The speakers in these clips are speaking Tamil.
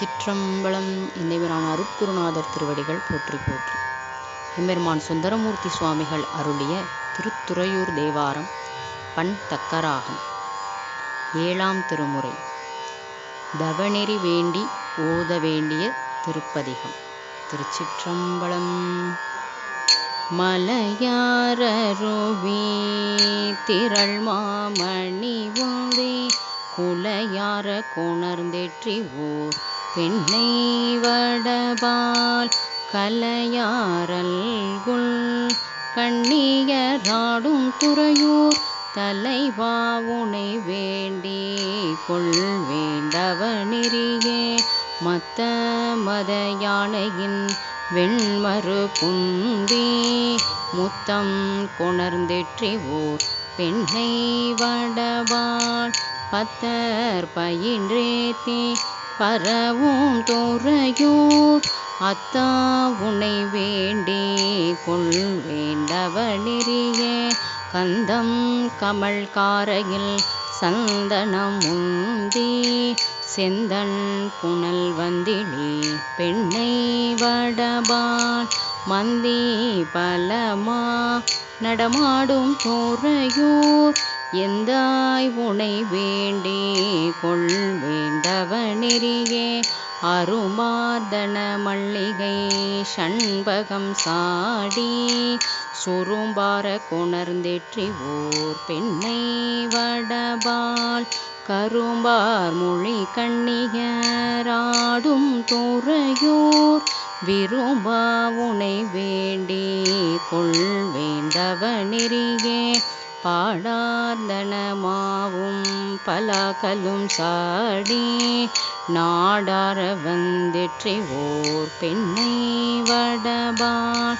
திருச்சிற்றம்பலம் எந்தைவரான அருட்குருநாதர் திருவடிகள் போற்றி போற்றி. எம்பெருமான் சுந்தரமூர்த்தி சுவாமிகள் அருளிய திருத்துறையூர் தேவாரம் பண் தக்கராகம் ஏழாம் திருமுறை. தவநெறி வேண்டி ஓத வேண்டிய திருப்பதிகம். திருச்சிற்றம்பலம். மலையாரருவி திரள் மாமணி உந்தே குலையார கொணர்ந்தெற்றி ஓர் பெண்ணை வடபால் கலையாரல்குள் கண்ணியராடும் துறையூர் தலைவாவுனை வேண்டி கொள் வேண்டவ மத்த மத யானையின் வெண்மறு குந்தி முத்தம் கொணர்ந்தெற்றி ஓர் பெண்ணை வடபால் பத்தர் பயின்றேத்தி பரவும் துறையூர் அத்தா உனை வேண்டி கொள் வேண்டவ நெறியே கந்தம் கமல் காரையில் சந்தனம் உந்தி செந்தன் புனல் வந்திழி பெண்ணை வடபால். மந்தி பலமா நடமாடும் துறையூர் எந்தாய் உனை வேண்டி கொள் வேண்டவ அருமார்தன மல்லிகை சண்பகம் சாடி சுரும்பார கொணர்ந்தெற்றி ஓர் பெண்ணை வடபால். கரும்பார் மொழி கண்ணியராடும் துறையூர். விரும்பா உனை வேண்டி கொள் வேண்டவ பாடார்ந்தனமாவும் பலாக்கலும் சாடி நாடார வந்திற்றி ஓர் பெண்ணை வடபால்.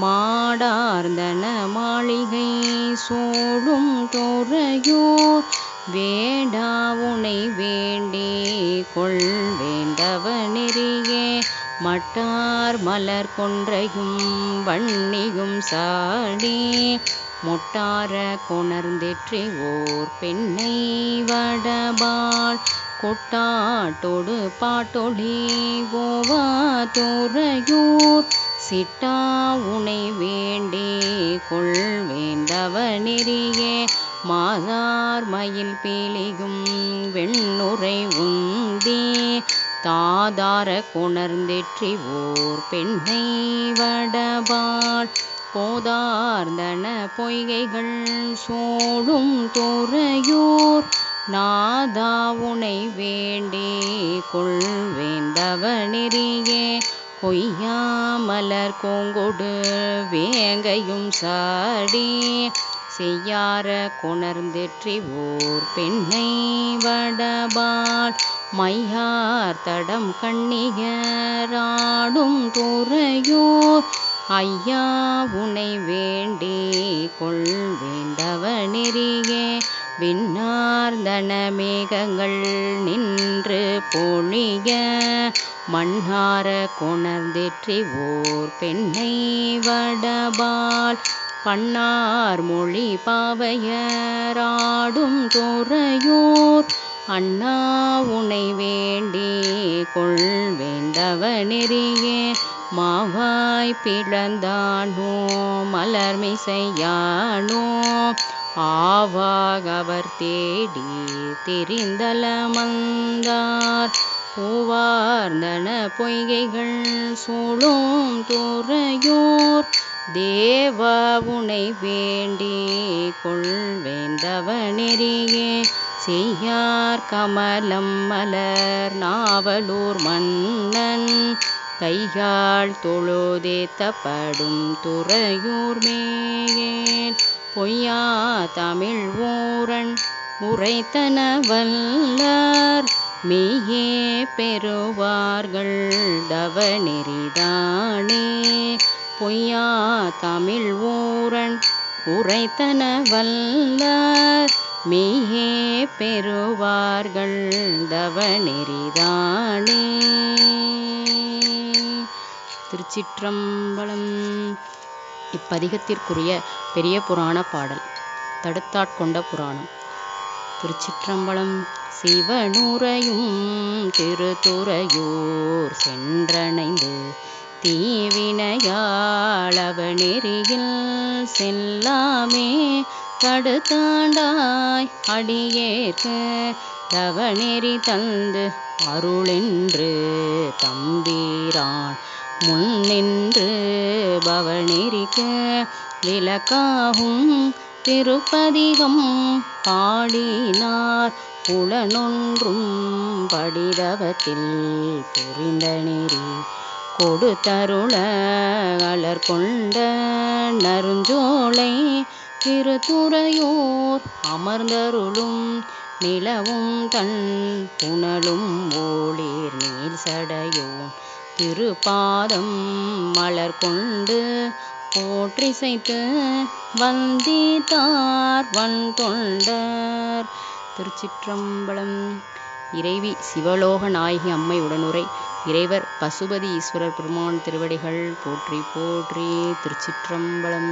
மாடார்ந்தன மாளிகை சோடும் துறையோர். வேண்டா உனை வேண்டி கொள் வேண்டவ நெறியே மட்டார் மலர் கொன்றையும் வன்னியும் சாடி மொட்டார கொணர்ந்தேற்றி ஓர் பெண்ணை வடபால். கொட்டாட்டோடு பாட்டொழி ஓவா துறையூர். சிட்டா உனை வேண்டே கொள் வேண்டவ நெறியே மாதார் மயில் பீலிகும் வெண்ணுரை உந்தே. தாதார கொணர்ந்தெற்றி ஓர் பெண்ணை வடபாள் போதார்ந்தன பொய்கைகள் சோடும் துறையூர். நாதா உனை வேண்டே கொள் வேண்டவ நெறியே கொய்யா மலர் கொங்கொடு வேங்கையும் சாடி. செய்யார கொணர்ந்தெற்றி ஓர் பெண்ணை வடபால். மையார் தடம் கண்ணியராடும் துறையூர். ஐயா உனை வேண்டி கொள் வேண்டவ நெறியே விண்ணார்ந்தன மேகங்கள் நின்று பொழிய மண்ணார கொணர்ந்தெற்றி ஓர் பெண்ணை வடபால். பண்ணார் மொழி பாவையராடும் துறையூர். அண்ணா உனை வேண்டி கொள் வேண்டவ நெறியே மாவாய் பிளந்தானோ மலர்மிசையானோ ஆவாக அவர் தேடி தெரிந்தலமந்தார் பூவார்ந்தன பொய்கைகள் சூழும் துறையோர் தேவ உனை வேண்டி கொள் நெறியே செய்யார் கமலம் மலர் நாவலூர் மன்னன் கையாள் தொழுதேத்தப்படும் துறையூர் மேயேன். பொய்யா தமிழ் ஊரன் உரைத்தன வல்லார் மெய்யே பெறுவார்கள் தவநெறிதானே. பொய்யா தமிழ் ஊரன் உரைத்தன வல்லார் மெய்யே பெறுவார்கள் தவநெறிதானே. திருச்சிற்றம்பலம். இப்பதிகத்திற்குரிய பெரிய புராண பாடல் தடுத்தாட்கொண்ட புராணம். திருச்சிற்றம்பலம் சிவனுரையும் திருத்துறையூர் சென்றணைந்து தீவினையாளவனெறியில் செல்லாமே தடுத்தாண்டாய் அடியேற்கு தவநெறி தந்து அருளென்று தம்பீரான் முன்னின்று பவனிரிக்க விளக்காகும் திருப்பதிகம் பாடினார். புலனொன்றும் படிதவத்தில் புரிந்த நெறி கொடுத்தருள அலர்கொண்ட நருஞ்சோலை திருத்துறையோர் அமர்ந்தருளும் நிலவும் தன் புனலும் ஓர் திருப்பாதம் மலர் கொண்டு போற்றிசைத்து வந்தித்தார் வன் தொண்டர் திருச்சிற்றம்பலம் இறைவி சிவலோக நாயகி அம்மை உடனுரை. இறைவர் பசுபதி ஈஸ்வரர் பெருமான் திருவடிகள் போற்றி போற்றி திருச்சிற்றம்பலம்.